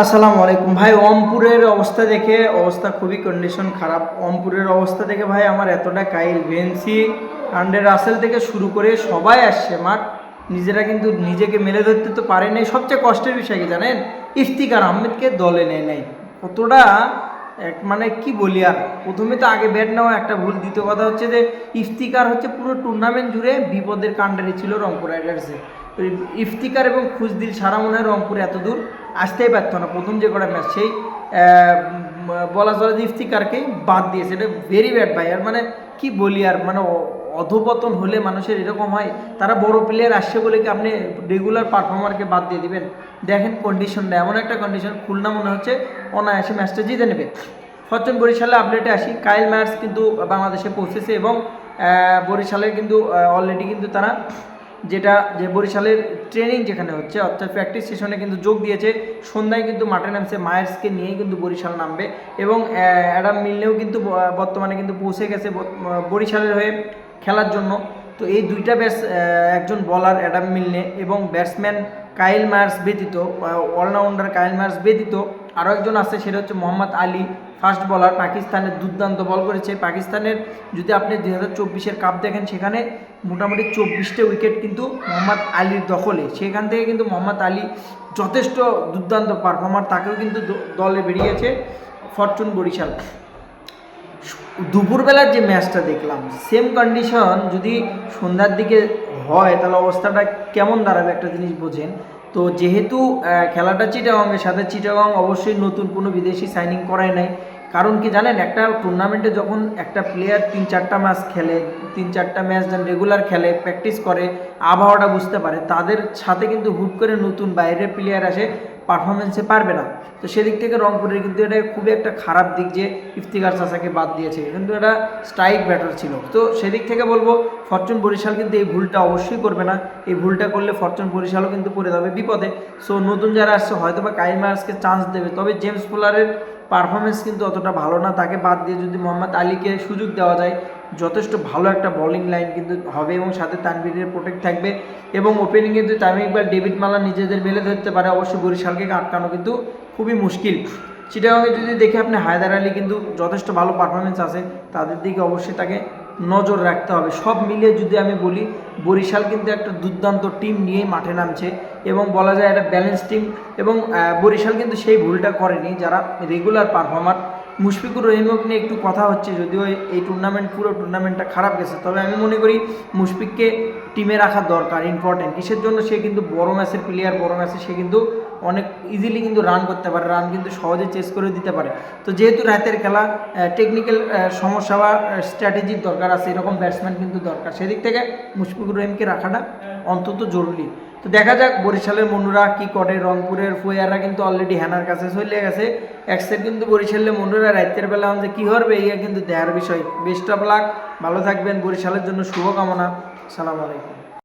আসসালামু আলাইকুম। ভাই, অমপুরের অবস্থা দেখে অবস্থা খুবই কন্ডিশন খারাপ। অমপুরের অবস্থা দেখে ভাই, আমার এতটা কাইল। ভেন্সি আন্ডে রাসেল থেকে শুরু করে সবাই আসছে, মাঠ নিজেরা কিন্তু নিজেকে মেলে ধরতে তো পারে নাই। সবচেয়ে কষ্টের বিষয় কি জানেন? ইফতিকার আহমেদকে দলে নেয় নাই। কতটা এক মানে কি বলি আর? প্রথমে তো আগে ব্যাট নেওয়া একটা ভুল। দ্বিতীয় কথা হচ্ছে যে, ইফতিকার হচ্ছে পুরো টুর্নামেন্ট জুড়ে বিপদের কাণ্ডারি ছিল রংপুর রাইডার্সে ইফতিকার এবং খুশদিল সারা মনে হয় রংপুরে এত দূর আসতেই পারতো না। প্রথম যে কটা ম্যাচ সেই বলা চলে যে ইফতিকারকেই বাদ দিয়েছে এটা ভেরি ব্যাড ভাই। আর মানে কি বলি আর মানে অধপতন হলে মানুষের এরকম হয়, তারা বড় প্লেয়ার আসছে বলে কি আপনি রেগুলার পারফর্মারকে বাদ দিয়ে দিবেন? দেখেন কন্ডিশনটা এমন একটা কন্ডিশন খুলনা মনে হচ্ছে অনায়াসে ম্যাচটা জিতে নেবে। ফরচুন বরিশালে আপডেটে আসি, কাইল ম্যাচ কিন্তু বাংলাদেশে পৌঁছেছে এবং বরিশালের কিন্তু অলরেডি কিন্তু তারা যেটা যে বরিশালের ট্রেনিং যেখানে হচ্ছে, অর্থাৎ প্র্যাকটিস সেশনে কিন্তু যোগ দিয়েছে। সন্ধ্যায় কিন্তু মাঠে নামছে মায়ার্সকে নিয়েই কিন্তু বরিশাল নামবে এবং অ্যাডাম মিলনেও কিন্তু বর্তমানে কিন্তু পৌঁছে গেছে বরিশালের হয়ে খেলার জন্য। তো এই দুইটা ব্যাটস একজন বলার অ্যাডাম মিলনে এবং ব্যাটসম্যান কাইল মার্স ব্যতীত অলরাউন্ডার কাইল মার্স ব্যতীত আরও একজন আছে, সেটা হচ্ছে মোহাম্মদ আলী, ফাস্ট বলার, পাকিস্তানের দুর্দান্ত বল করেছে। পাকিস্তানের যদি আপনি দুই হাজার চব্বিশের কাপ দেখেন, সেখানে মোটামুটি চব্বিশটা উইকেট কিন্তু মোহাম্মদ আলীর দখলে। সেখান থেকে কিন্তু মোহাম্মদ আলী যথেষ্ট দুর্দান্ত পারফর্মার, তাকেও কিন্তু দলে বেরিয়েছে ফরচুন বরিশাল। দুপুরবেলার যে ম্যাচটা দেখলাম, সেম কন্ডিশন যদি সন্ধ্যার দিকে হয়, তাহলে অবস্থাটা কেমন দাঁড়াবে একটা জিনিস বোঝেন। তো যেহেতু খেলাটা চিটাগংয়ের সাথে চিটাগং অবশ্যই নতুন কোনো বিদেশি সাইনিং করায় নাই। কারণ কি জানেন, একটা টুর্নামেন্টে যখন একটা প্লেয়ার তিন চারটা ম্যাচ খেলে, তিন চারটা ম্যাচ যেন রেগুলার খেলে প্র্যাকটিস করে, আবহাওয়াটা বুঝতে পারে, তাদের সাথে কিন্তু হুট করে নতুন বাইরের প্লেয়ার আসে পারফরমেন্সে পারবে না। তো সেদিক থেকে রংপুরের কিন্তু এটা খুবই একটা খারাপ দিক যে ইফতিকার চাষাকে বাদ দিয়েছে। কিন্তু এটা স্ট্রাইক ব্যাটার ছিল। তো সেদিক থেকে বলব, ফরচুন বরিশাল কিন্তু এই ভুলটা অবশ্যই করবে না। এই ভুলটা করলে ফরচুন বরিশালও কিন্তু পড়ে যাবে বিপদে। সো নতুন যারা আসছে হয়তো বা কাইমার্সকে চান্স দেবে। তবে জেমস ফুলারের পারফরমেন্স কিন্তু অতটা ভালো না। তাকে বাদ দিয়ে যদি মোহাম্মদ আলীকে সুযোগ দেওয়া যায়, যথেষ্ট ভালো একটা বোলিং লাইন কিন্তু হবে এবং সাথে তানভীরের প্রোটেক্ট থাকবে এবং ওপেনিং কিন্তু তামিম ইকবাল ডেভিড মালা নিজেদের মেলে ধরতে পারে, অবশ্যই বরিশালকে আটকানো কিন্তু খুবই মুশকিল। চিটাগাংয়ে যদি দেখে আপনি হায়দার আলী কিন্তু যথেষ্ট ভালো পারফরমেন্স আছে, তাদের দিকে অবশ্যই তাকে নজর রাখতে হবে। সব মিলিয়ে যদি আমি বলি, বরিশাল কিন্তু একটা দুর্দান্ত টিম নিয়েই মাঠে নামছে এবং বলা যায় একটা ব্যালেন্স টিম এবং বরিশাল কিন্তু সেই ভুলটা করেনি। যারা রেগুলার পারফর্মার মুশফিকুর রহিমকে নিয়ে একটু কথা হচ্ছে, যদিও এই টুর্নামেন্ট পুরো টুর্নামেন্টটা খারাপ গেছে। তবে আমি মনে করি মুশফিককে টিমে রাখা দরকার ইম্পর্টেন্ট কিসের জন্য সে কিন্তু বড় ম্যাচের প্লেয়ার বড় ম্যাচে সে কিন্তু অনেক ইজিলি কিন্তু রান করতে পারে রান কিন্তু সহজে চেস করে দিতে পারে। তো যেহেতু রাতের খেলা টেকনিক্যাল সমস্যা বা স্ট্র্যাটেজির দরকার আছে, এরকম ব্যাটসম্যান কিন্তু দরকার। সেদিক থেকে মুশফিকুর রহিমকে রাখাটা অন্তত জরুরি। তো দেখা যাক বরিশালের মনুরা কি করে। রংপুরের ফুয়াররা কিন্তু অলরেডি হ্যানার কাছে চলে গেছে। এক্সের কিন্তু বরিশালের মনুরা রাতের বেলা আমাদের কী করবে ইয়ে কিন্তু দেয়ার বিষয়। বেস্ট অফ লাক ভালো থাকবেন। বরিশালের জন্য শুভকামনা। সালাম আলাইকুম।